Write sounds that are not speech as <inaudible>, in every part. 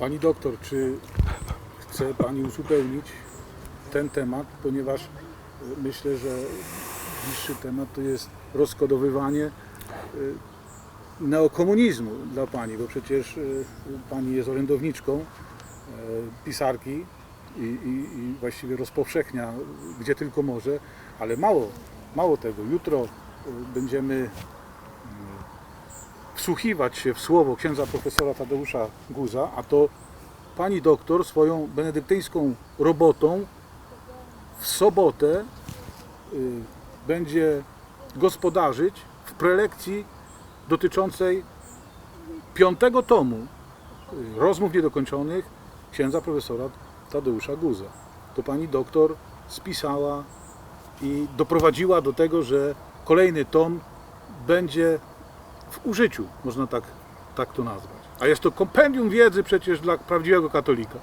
Pani doktor, czy chce Pani uzupełnić ten temat, ponieważ y, myślę, że bliższy temat to jest rozkodowywanie y, neokomunizmu dla Pani, bo przecież y, Pani jest orędowniczką pisarki i, i, i właściwie rozpowszechnia gdzie tylko może, ale mało, mało tego. Jutro będziemy wsłuchiwać się w słowo księdza profesora Tadeusza Guza, a to pani doktor swoją benedyktyńską robotą w sobotę y, będzie gospodarzyć w prelekcji dotyczącej piątego tomu y, rozmów niedokończonych księdza profesora Tadeusza Guza. To pani doktor spisała i doprowadziła do tego, że kolejny tom będzie w użyciu, można tak, tak to nazwać. A jest to kompendium wiedzy przecież dla prawdziwego katolika.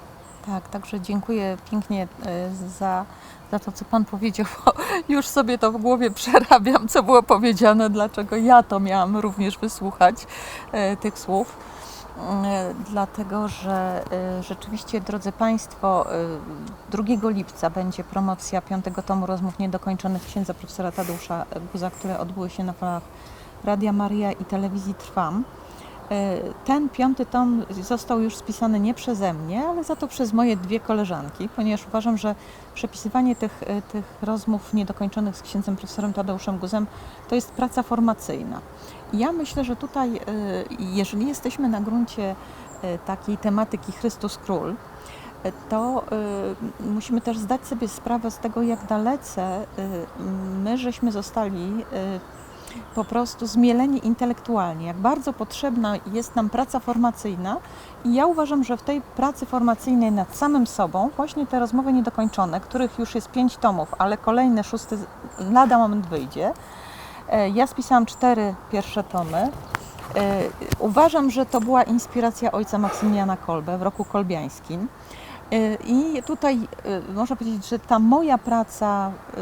Tak, także dziękuję pięknie e, za, za to, co Pan powiedział, <laughs> już sobie to w głowie przerabiam, co było powiedziane, dlaczego ja to miałam również wysłuchać e, tych słów. E, Dlatego, że rzeczywiście, drodzy Państwo, e, 2 lipca będzie promocja piątego tomu rozmów niedokończonych księdza profesora Tadeusza Guza, które odbyły się na falach Radia Maria i telewizji Trwam. E, Ten piąty tom został już spisany nie przeze mnie, ale za to przez moje dwie koleżanki, ponieważ uważam, że przepisywanie tych, e, tych rozmów niedokończonych z księdzem profesorem Tadeuszem Guzem to jest praca formacyjna. Ja myślę, że tutaj, e, jeżeli jesteśmy na gruncie takiej tematyki Chrystus Król, to musimy też zdać sobie sprawę z tego, jak dalece my żeśmy zostali po prostu zmieleni intelektualnie, jak bardzo potrzebna jest nam praca formacyjna i ja uważam, że w tej pracy formacyjnej nad samym sobą właśnie te rozmowy niedokończone, których już jest pięć tomów, ale kolejny, szósty lada moment wyjdzie. E, Ja spisałam cztery pierwsze tomy. E, Uważam, że to była inspiracja ojca Maksymiliana Kolbe w roku kolbiańskim. E, I tutaj e, można powiedzieć, że ta moja praca e,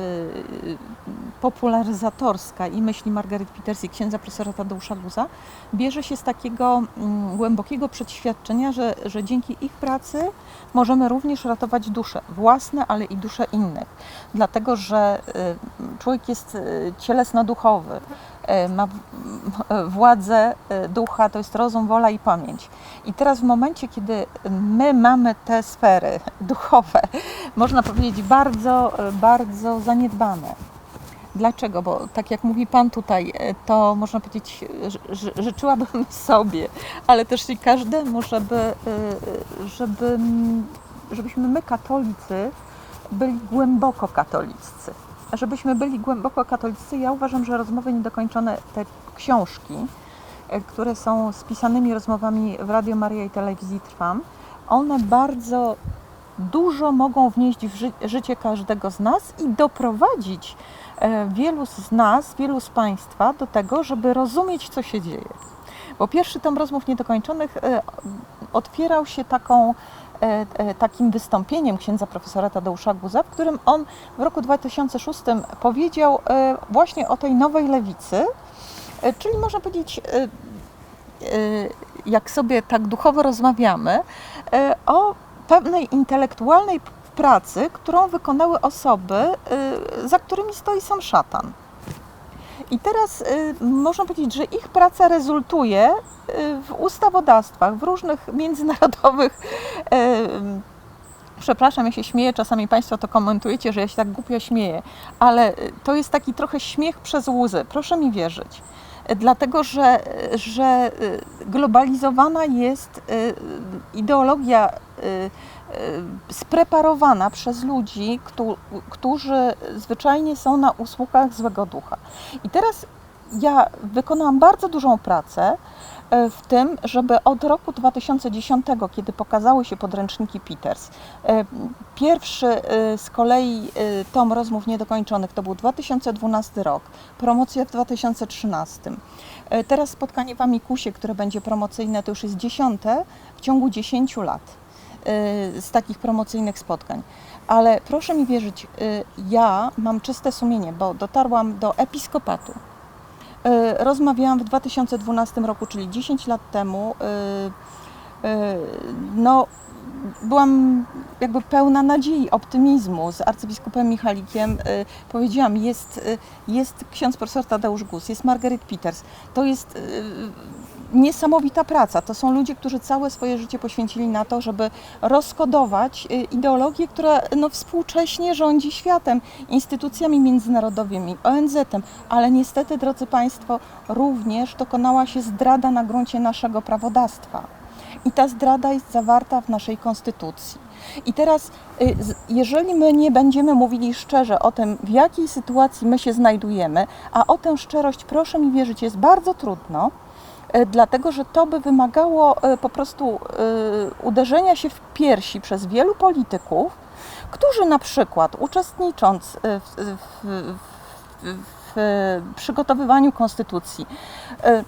popularyzatorska i myśli Margaret Peters i księdza profesora Tadeusza Guza bierze się z takiego mm, głębokiego przeświadczenia, że, że dzięki ich pracy możemy również ratować dusze własne, ale i dusze innych. Dlatego, że y, człowiek jest cielesno-duchowy, ma w- m, władzę y, ducha, to jest rozum, wola i pamięć. I teraz w momencie, kiedy my mamy te sfery <laughs> duchowe, można powiedzieć, bardzo, y, bardzo zaniedbane. Dlaczego? Bo tak jak mówi Pan tutaj, e, to można powiedzieć, ży- ży- życzyłabym <laughs> sobie, ale też i każdemu, żeby, e, żeby, żebyśmy my katolicy byli głęboko katoliccy. Żebyśmy byli głęboko katolicy, ja uważam, że rozmowy niedokończone, te książki, e, które są spisanymi rozmowami w Radio Maria i Telewizji Trwam, one bardzo dużo mogą wnieść w ży- życie każdego z nas i doprowadzić e, wielu z nas, wielu z Państwa do tego, żeby rozumieć, co się dzieje. Bo pierwszy tom rozmów niedokończonych e, otwierał się taką, takim wystąpieniem księdza profesora Tadeusza Guza, w którym on w roku 2006 powiedział e, właśnie o tej nowej lewicy, e, czyli można powiedzieć, e, e, jak sobie tak duchowo rozmawiamy, e, o pewnej intelektualnej pracy, którą wykonały osoby, za którymi stoi sam szatan. I teraz y, można powiedzieć, że ich praca rezultuje y, w ustawodawstwach, w różnych <laughs> międzynarodowych. y, Przepraszam, ja się śmieję, czasami Państwo to komentujecie, że ja się tak głupio śmieję, ale y, to jest taki trochę śmiech przez łzy, proszę mi wierzyć. Y, Dlatego, że, że y, globalizowana jest ideologia spreparowana przez ludzi, któ- którzy zwyczajnie są na usługach złego ducha. I teraz ja wykonałam bardzo dużą pracę e, w tym, żeby od roku 2010, kiedy pokazały się podręczniki Peters, e, pierwszy z kolei tom rozmów niedokończonych to był 2012 rok, promocja w 2013. E, Teraz spotkanie w Amikusie, które będzie promocyjne, to już jest dziesiąte w ciągu 10 lat y, z takich promocyjnych spotkań. Ale proszę mi wierzyć, y, ja mam czyste sumienie, bo dotarłam do episkopatu. Y, Rozmawiałam w 2012 roku, czyli 10 lat temu, y, no, byłam jakby pełna nadziei, optymizmu z arcybiskupem Michalikiem. Powiedziałam, jest, jest ksiądz profesor Tadeusz Gus, jest Margaret Peters. To jest niesamowita praca. To są ludzie, którzy całe swoje życie poświęcili na to, żeby rozkodować e, ideologię, która no, współcześnie rządzi światem, instytucjami międzynarodowymi, ONZ-em, ale niestety, drodzy Państwo, również dokonała się zdrada na gruncie naszego prawodawstwa. I ta zdrada jest zawarta w naszej konstytucji. I teraz, y, jeżeli my nie będziemy mówili szczerze o tym, w jakiej sytuacji my się znajdujemy, a o tę szczerość, proszę mi wierzyć, jest bardzo trudno, y, dlatego że to by wymagało y, po prostu y, uderzenia się w piersi przez wielu polityków, którzy na przykład uczestnicząc w, w, w, w przygotowywaniu konstytucji,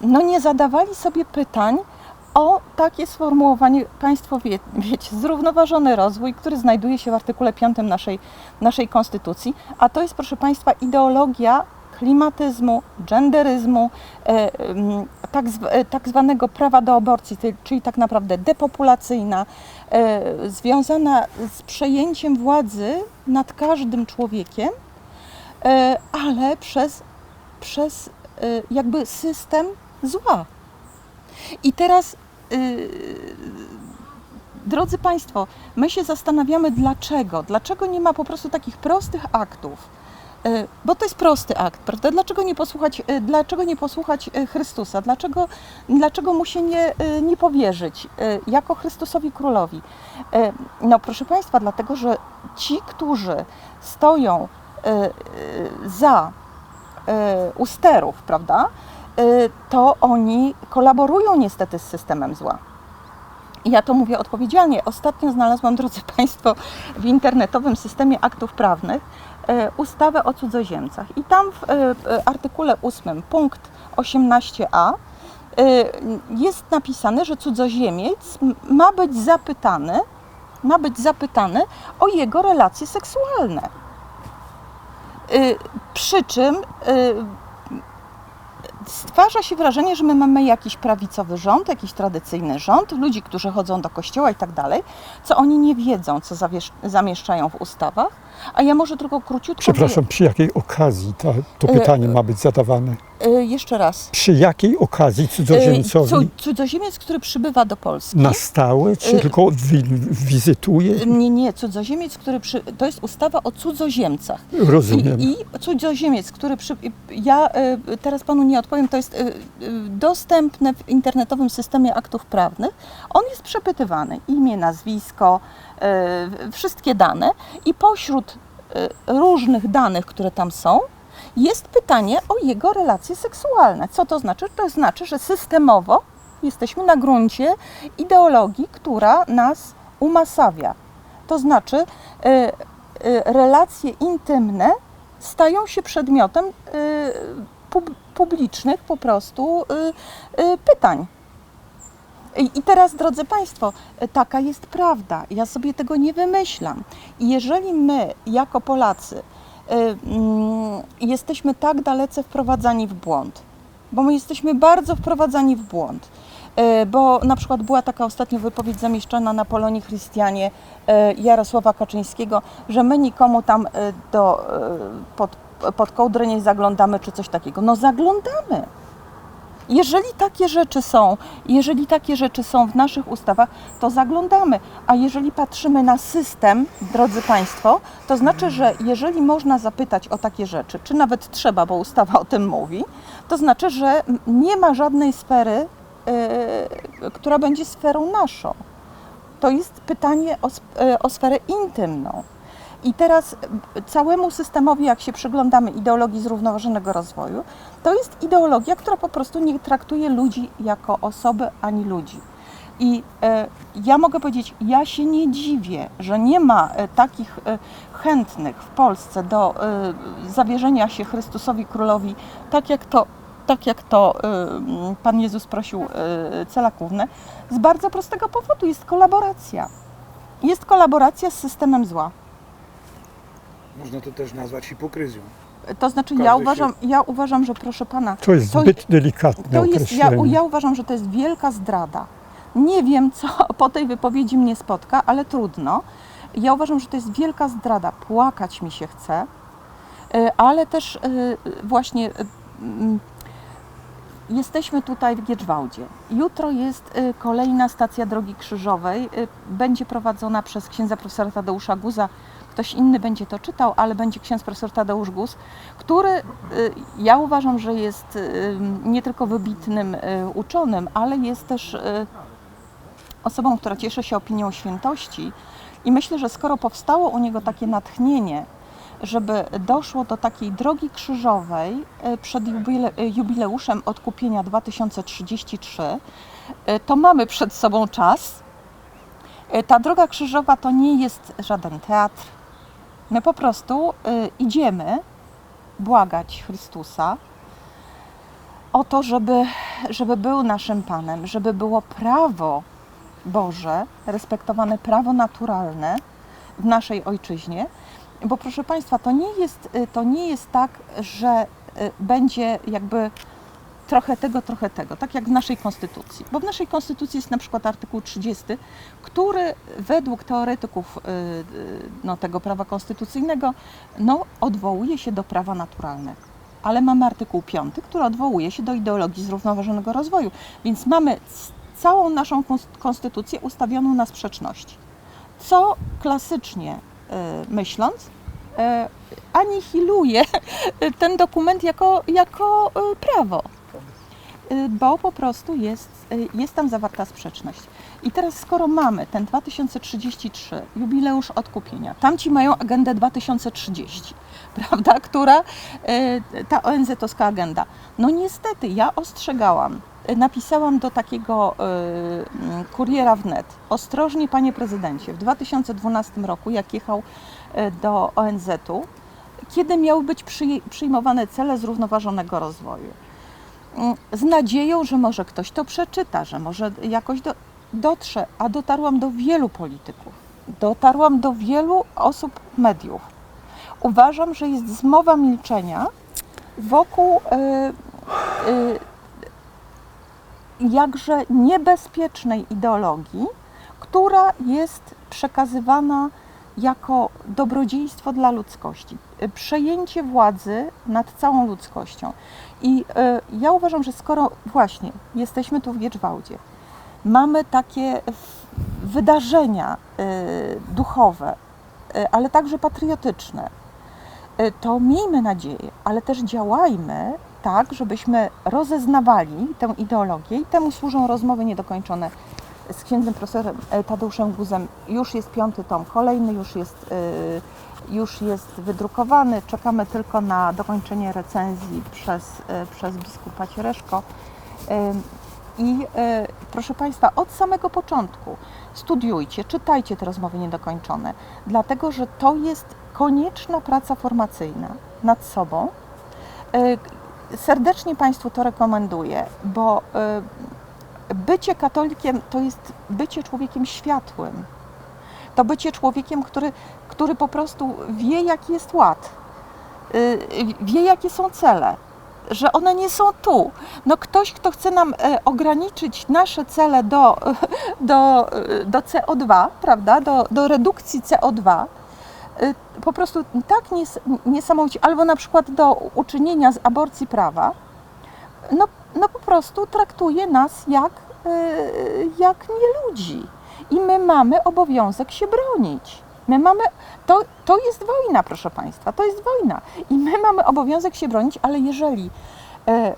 no nie zadawali sobie pytań, o takie sformułowanie, Państwo wie, wiecie, zrównoważony rozwój, który znajduje się w artykule 5 naszej, naszej Konstytucji, a to jest, proszę Państwa, ideologia klimatyzmu, genderyzmu, e, mm, tak, e, tak zwanego prawa do aborcji, czyli tak naprawdę depopulacyjna, e, związana z przejęciem władzy nad każdym człowiekiem, ale przez, przez jakby system zła. I teraz, yy, drodzy Państwo, my się zastanawiamy dlaczego. Dlaczego nie ma po prostu takich prostych aktów? Yy, Bo to jest prosty akt, prawda? Dlaczego nie posłuchać, yy, dlaczego nie posłuchać yy, Chrystusa? Dlaczego, dlaczego mu się nie, nie powierzyć jako Chrystusowi Królowi? No proszę Państwa, dlatego, że ci, którzy stoją za yy, u sterów, prawda? to oni kolaborują niestety z systemem zła. Ja to mówię odpowiedzialnie. Ostatnio znalazłam, drodzy Państwo, w internetowym systemie aktów prawnych y, ustawę o cudzoziemcach. I tam w y, artykule 8, punkt 18a, y, jest napisane, że cudzoziemiec ma być zapytany, ma być zapytany o jego relacje seksualne. Przy czym stwarza się wrażenie, że my mamy jakiś prawicowy rząd, jakiś tradycyjny rząd, ludzi, którzy chodzą do kościoła i tak dalej, co oni nie wiedzą, co zamieszczają w ustawach. A ja może tylko króciutko... Przepraszam, przy jakiej okazji ta, to E, pytanie ma być zadawane? Y, jeszcze raz. Przy jakiej okazji Y, cudzoziemcowi cu- cudzoziemiec, który przybywa do Polski. na stałe, czy y, tylko wi wizytuje? Nie, nie, cudzoziemiec, który przy... To jest ustawa o cudzoziemcach. Rozumiem. I, I cudzoziemiec, który przy... Ja y, teraz panu nie odpowiem, to jest y, y, dostępne w internetowym systemie aktów prawnych. On jest przepytywany, imię, nazwisko, y, wszystkie dane i pośród y, różnych danych, które tam są, jest pytanie o jego relacje seksualne. Co to znaczy? To znaczy, że systemowo jesteśmy na gruncie ideologii, która nas umasawia. To znaczy, y, y, relacje intymne stają się przedmiotem y, pub, publicznych po prostu y, y, pytań. I teraz, drodzy Państwo, taka jest prawda. Ja sobie tego nie wymyślam. I jeżeli my, jako Polacy, jesteśmy tak dalece wprowadzani w błąd, bo my jesteśmy bardzo wprowadzani w błąd, y, bo na przykład była taka ostatnio wypowiedź zamieszczana na Polonii Chrystianie y, Jarosława Kaczyńskiego, że my nikomu tam y, do, y, pod, pod kołdrę nie zaglądamy czy coś takiego. No zaglądamy. Jeżeli takie rzeczy są, jeżeli takie rzeczy są w naszych ustawach, to zaglądamy. A jeżeli patrzymy na system, drodzy Państwo, to znaczy, że jeżeli można zapytać o takie rzeczy, czy nawet trzeba, bo ustawa o tym mówi, to znaczy, że nie ma żadnej sfery, yy, która będzie sferą naszą. To jest pytanie o, yy, o sferę intymną. I teraz całemu systemowi, jak się przyglądamy ideologii zrównoważonego rozwoju, to jest ideologia, która po prostu nie traktuje ludzi jako osoby ani ludzi. I e, ja mogę powiedzieć, ja się nie dziwię, że nie ma e, takich e, chętnych w Polsce do e, zawierzenia się Chrystusowi Królowi, tak jak to, tak jak to e, Pan Jezus prosił e, Celakównę, z bardzo prostego powodu. Jest kolaboracja. Jest kolaboracja z systemem zła. Można to też nazwać hipokryzją. To znaczy, Każdy ja się- uważam, ja uważam, że proszę pana, To jest to- zbyt delikatne to jest, ja, ja uważam, że to jest wielka zdrada. Nie wiem, co <laughs> po tej wypowiedzi mnie spotka, ale trudno. Ja uważam, że to jest wielka zdrada. Płakać mi się chce, y, ale też y, właśnie y, mm, jesteśmy tutaj w Gieczwałdzie. Jutro jest kolejna stacja Drogi Krzyżowej. Będzie prowadzona przez księdza profesora Tadeusza Guza. Ktoś inny będzie to czytał, ale będzie ksiądz profesor Tadeusz Guz, który y, ja uważam, że jest y, nie tylko wybitnym y, uczonym, ale jest też osobą, która cieszy się opinią świętości. I myślę, że skoro powstało u niego takie natchnienie, żeby doszło do takiej drogi krzyżowej przed jubile, jubileuszem odkupienia 2033, y, to mamy przed sobą czas. Ta droga krzyżowa to nie jest żaden teatr. My po prostu y, idziemy błagać Chrystusa o to, żeby, żeby był naszym Panem, żeby było prawo Boże, respektowane prawo naturalne w naszej ojczyźnie. Bo proszę Państwa, to nie jest, y, to nie jest tak, że y, będzie jakby trochę tego, trochę tego, tak jak w naszej konstytucji. Bo w naszej konstytucji jest na przykład artykuł 30, który według teoretyków y, y, no, tego prawa konstytucyjnego no, odwołuje się do prawa naturalnego. Ale mamy artykuł 5, który odwołuje się do ideologii zrównoważonego rozwoju. Więc mamy całą naszą kons- konstytucję ustawioną na sprzeczności. Co klasycznie y, myśląc, anihiluje <laughs> ten dokument jako, jako prawo. Y, Bo po prostu jest, y, jest tam zawarta sprzeczność. I teraz, skoro mamy ten 2033, jubileusz odkupienia, tamci mają agendę 2030, <laughs> prawda, która, y, ta ONZ-owska agenda. No niestety, ja ostrzegałam, napisałam do takiego kuriera wnet, ostrożnie panie prezydencie, w 2012 roku, jak jechał do ONZ-u, kiedy miały być przyj- przyjmowane cele zrównoważonego rozwoju z nadzieją, że może ktoś to przeczyta, że może jakoś do, dotrze, a dotarłam do wielu polityków, dotarłam do wielu osób mediów. Uważam, że jest zmowa milczenia wokół y, y, jakże niebezpiecznej ideologii, która jest przekazywana jako dobrodziejstwo dla ludzkości, y, przejęcie władzy nad całą ludzkością. I y, ja uważam, że skoro właśnie jesteśmy tu w Gieczwałdzie, mamy takie wydarzenia y, duchowe, ale także patriotyczne, to miejmy nadzieję, ale też działajmy tak, żebyśmy rozeznawali tę ideologię i temu służą rozmowy niedokończone z księdzem profesorem e, Tadeuszem Guzem. Już jest piąty tom, kolejny już jest, y, już jest wydrukowany. Czekamy tylko na dokończenie recenzji przez, y, przez biskupa Ciereszko. I proszę Państwa, od samego początku studiujcie, czytajcie te rozmowy niedokończone, dlatego że to jest konieczna praca formacyjna nad sobą. Serdecznie Państwu to rekomenduję, bo bycie katolikiem to jest bycie człowiekiem światłym. To bycie człowiekiem, który, który po prostu wie, jaki jest ład, y, wie, jakie są cele, że one nie są tu. No ktoś, kto chce nam e, ograniczyć nasze cele do, <laughs> do, do CO2, prawda, do, do redukcji CO2, y, po prostu tak nies, niesamowicie, albo na przykład do uczynienia z aborcji prawa, no, no po prostu traktuje nas jak, jak nie ludzi. I my mamy obowiązek się bronić. My mamy, to, to jest wojna, proszę Państwa, to jest wojna. I my mamy obowiązek się bronić, ale jeżeli e,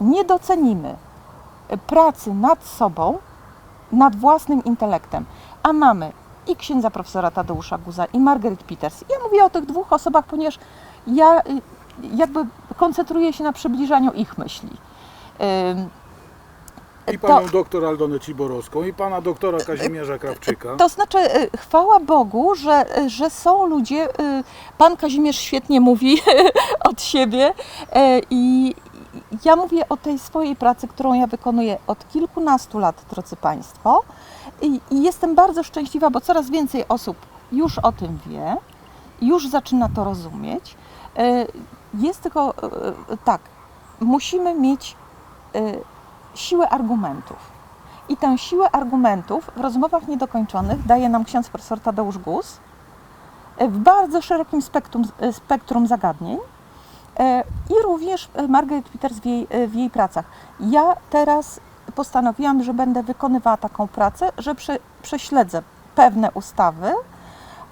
nie docenimy e, pracy nad sobą, nad własnym intelektem, a mamy i księdza profesora Tadeusza Guza, i Margaret Peters. Ja mówię o tych dwóch osobach, ponieważ ja y, jakby koncentruję się na przybliżaniu ich myśli. I panią doktor Aldonę Ciborowską, i pana doktora Kazimierza Krawczyka. To znaczy, y, chwała Bogu, że, y, że są ludzie, y, pan Kazimierz świetnie mówi <laughs> od siebie y, i ja mówię o tej swojej pracy, którą ja wykonuję od kilkunastu lat, drodzy Państwo i, i jestem bardzo szczęśliwa, bo coraz więcej osób już o tym wie, już zaczyna to rozumieć. Y, Jest tylko y, tak, musimy mieć siłę argumentów. I tę siłę argumentów w rozmowach niedokończonych daje nam ksiądz profesor Tadeusz Gus e, w bardzo szerokim spektrum, e, spektrum zagadnień e, i również Margaret Peters w jej, w jej pracach. Ja teraz postanowiłam, że będę wykonywała taką pracę, że prze, prześledzę pewne ustawy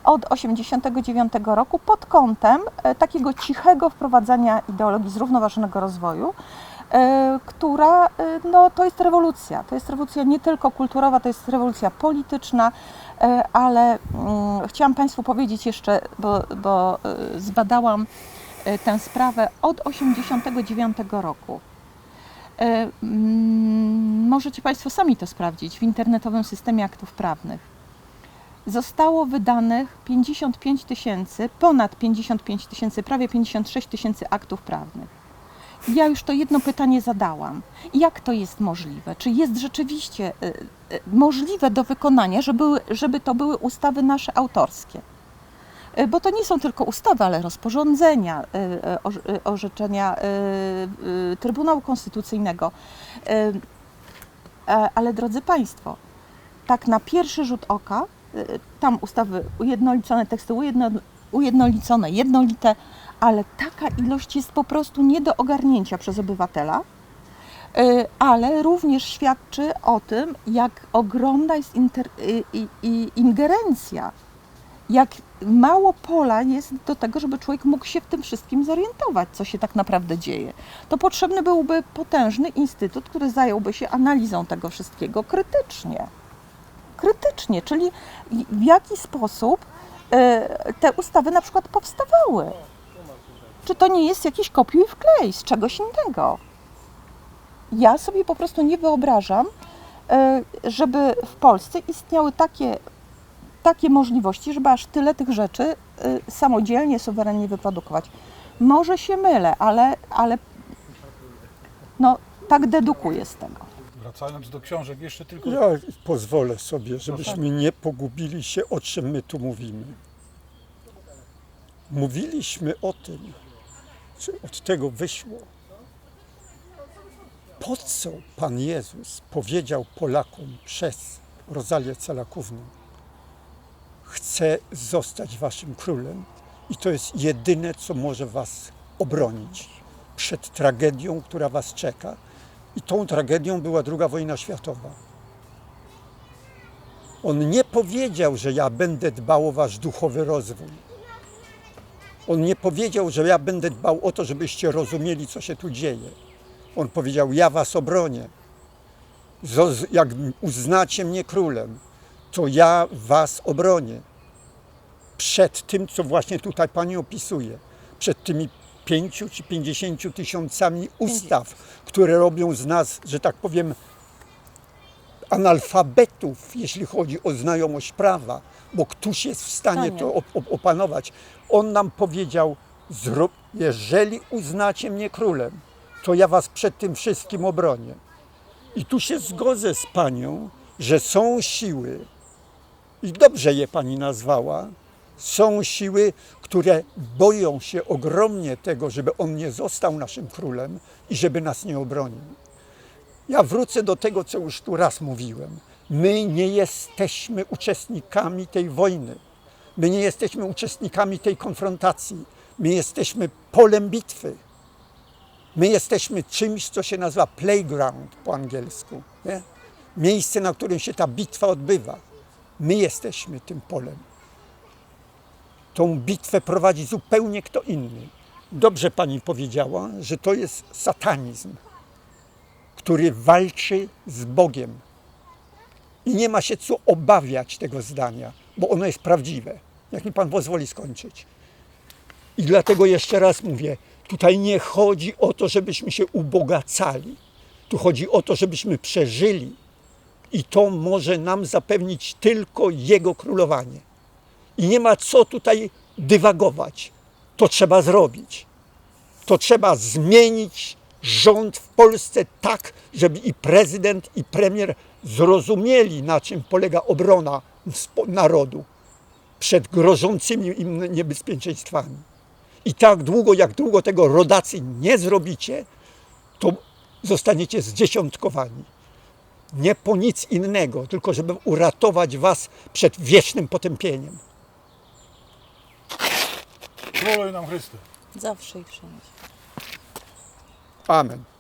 od 1989 roku pod kątem takiego cichego wprowadzania ideologii zrównoważonego rozwoju, która e, no, to jest rewolucja. To jest rewolucja nie tylko kulturowa, to jest rewolucja polityczna, e, ale mm, chciałam Państwu powiedzieć jeszcze, bo, bo e, zbadałam e, tę sprawę od 1989 roku. E, mm, Możecie Państwo sami to sprawdzić w internetowym systemie aktów prawnych zostało wydanych 55 tysięcy, ponad 55 tysięcy, prawie 56 tysięcy aktów prawnych. Ja już to jedno pytanie zadałam. Jak to jest możliwe? Czy jest rzeczywiście y, y, możliwe do wykonania, żeby, żeby to były ustawy nasze autorskie? Y, Bo to nie są tylko ustawy, ale rozporządzenia, orze- orzeczenia Trybunału Konstytucyjnego. E, Ale drodzy Państwo, tak na pierwszy rzut oka, tam ustawy ujednolicone, teksty ujedno, ujednolicone, jednolite, ale taka ilość jest po prostu nie do ogarnięcia przez obywatela, y, ale również świadczy o tym, jak ogromna jest inter, y, i, i ingerencja, jak mało pola jest do tego, żeby człowiek mógł się w tym wszystkim zorientować, co się tak naprawdę dzieje. To potrzebny byłby potężny instytut, który zająłby się analizą tego wszystkiego krytycznie krytycznie, czyli w jaki sposób e, te ustawy na przykład powstawały. Czy to nie jest jakiś kopiuj i wklej z czegoś innego? Ja sobie po prostu nie wyobrażam, e, żeby w Polsce istniały takie, takie możliwości, żeby aż tyle tych rzeczy e, samodzielnie, suwerennie wyprodukować. Może się mylę, ale, ale no, tak dedukuję z tego. Wracając do książek, jeszcze tylko Ja pozwolę sobie, żebyśmy nie pogubili się, o czym my tu mówimy. Mówiliśmy o tym, od tego wyszło. Po co Pan Jezus powiedział Polakom przez Rozalię Calakówną? Chcę zostać Waszym królem i to jest jedyne, co może Was obronić przed tragedią, która Was czeka. I tą tragedią była II wojna światowa. On nie powiedział, że ja będę dbał o wasz duchowy rozwój. On nie powiedział, że ja będę dbał o to, żebyście rozumieli, co się tu dzieje. On powiedział, ja was obronię. Jak uznacie mnie królem, to ja was obronię. Przed tym, co właśnie tutaj pani opisuje. Przed tymi pięciu czy pięćdziesięciu tysiącami ustaw, które robią z nas, że tak powiem, analfabetów, jeśli chodzi o znajomość prawa, bo któż jest w stanie to op- op- opanować. On nam powiedział, zrób, jeżeli uznacie mnie królem, to ja was przed tym wszystkim obronię. I tu się zgodzę z panią, że są siły, i dobrze je pani nazwała, są siły, które boją się ogromnie tego, żeby on nie został naszym królem i żeby nas nie obronił. Ja wrócę do tego, co już tu raz mówiłem. My nie jesteśmy uczestnikami tej wojny. My nie jesteśmy uczestnikami tej konfrontacji. My jesteśmy polem bitwy. My jesteśmy czymś, co się nazywa playground po angielsku. Nie? Miejsce, na którym się ta bitwa odbywa. My jesteśmy tym polem. Tą bitwę prowadzi zupełnie kto inny. Dobrze pani powiedziała, że to jest satanizm, który walczy z Bogiem. I nie ma się co obawiać tego zdania, bo ono jest prawdziwe. Jak mi pan pozwoli skończyć. I dlatego jeszcze raz mówię, tutaj nie chodzi o to, żebyśmy się ubogacali. Tu chodzi o to, żebyśmy przeżyli. I to może nam zapewnić tylko Jego królowanie. I nie ma co tutaj dywagować. To trzeba zrobić. To trzeba zmienić rząd w Polsce tak, żeby i prezydent, i premier zrozumieli, na czym polega obrona narodu przed grożącymi im niebezpieczeństwami. I tak długo, jak długo tego rodacy nie zrobicie, to zostaniecie zdziesiątkowani. Nie po nic innego, tylko żeby uratować was przed wiecznym potępieniem. Króluj nam Chryste. Zawsze i wszędzie. Amen.